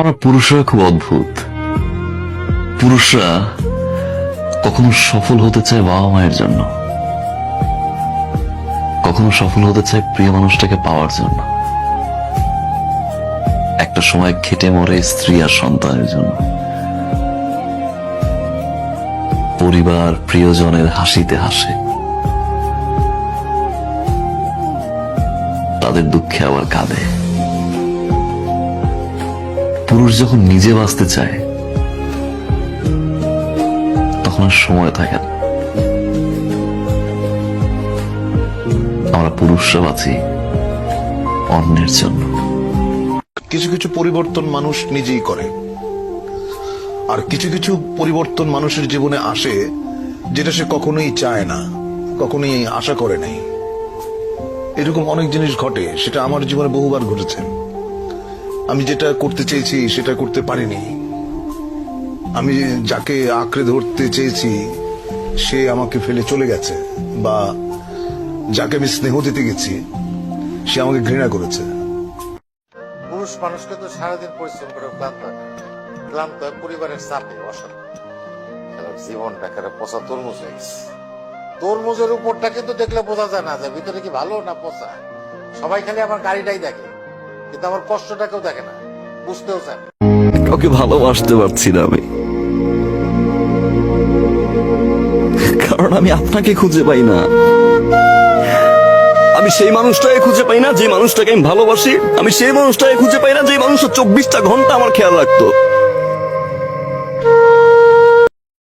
আমরা পুরুষরা খুব অদ্ভুত। পুরুষরা কখনো সফল হতে চায় বাবা মায়ের জন্য। কখনো সফল হতে চায় প্রিয় মানুষটাকে পাওয়ার জন্য। একটা সময় খেটে মরে স্ত্রী আর সন্তানের জন্য। পরিবার, প্রিয়জনের হাসিতে হাসে। তাদের দুঃখে আবার কাঁদে। পুরুষ যখন নিজে বাঁচতে চায়, তখন আর সময় থাকে না। আমরা পুরুষরা বাঁচি অন্যের জন্য। কিছু কিছু পরিবর্তন মানুষ নিজেই করে। আর কিছু কিছু পরিবর্তন মানুষের জীবনে আসে যেটা সে কখনোই চায় না, কখনোই আশা করে নাই। এরকম অনেক জিনিস ঘটে, সেটা আমার জীবনে বহুবার ঘটেছে। আমি যেটা করতে চেয়েছি, সেটা করতে পারিনি। আমি যাকে আঁকড়ে ধরতে চেয়েছি, সে আমাকে ফেলে চলে গেছে বা যাকে আমি স্নেহ দিতে গেছি, সে আমাকে ঘৃণা করেছে। পুরুষ মানুষকে তো সারাদিন পরিশ্রম করে ক্লান্ত ক্লান্ত পরিবারের চাপে খেলার জীবনটা খেলা পচা তরমুজ হয়ে গেছে। তরমুজের উপরটা কিন্তু দেখলে বোঝা যায় না যে ভিতরে কি ভালো না পচা। সবাই খালি আমার গাড়িটাই দেখে। কিন্তু আমার কষ্টটা কেউ দেখে না। বুঝতেও চায় ওকে ভালোবাসতে পারছি না আমি। কারণ আমি আপনাকে খুঁজে পাই না। আমি সেই মানুষটাকে খুঁজে পাই না, যে মানুষটাকে আমি ভালোবাসি। আমি সেই মানুষটাকে খুঁজে পাই না, যে মানুষটা চব্বিশটা ঘণ্টা আমার খেয়াল রাখতো।